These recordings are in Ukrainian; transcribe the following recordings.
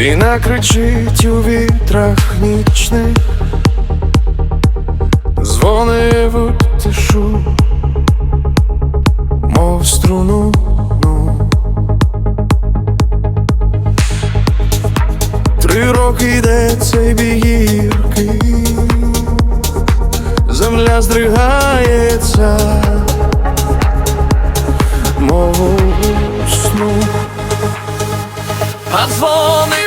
Війна кричить у вітрах нічних, дзвони в тишу, мов струну. ну. Три роки йде цей бій земля здригається, мов сну. А дзвони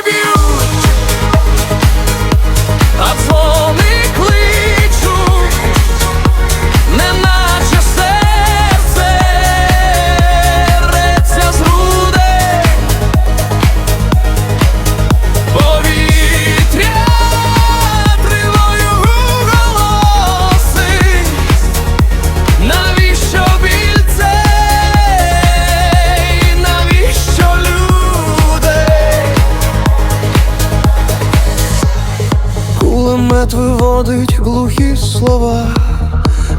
Кулемет виводить глухі слова,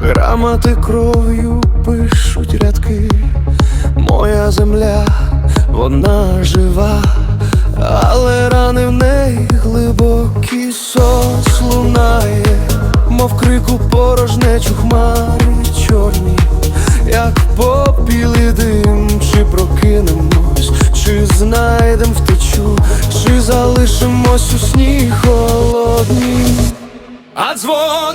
грамоти кров'ю пишуть рядки. Моя земля, вона жива, але рани в неї глибокі сос лунає, мов крику порожнечу хмари чорні, як попіли дим, чи прокинемось, чи знайдем втечу, чи залишимось у сні холодні. А дзвони б'ють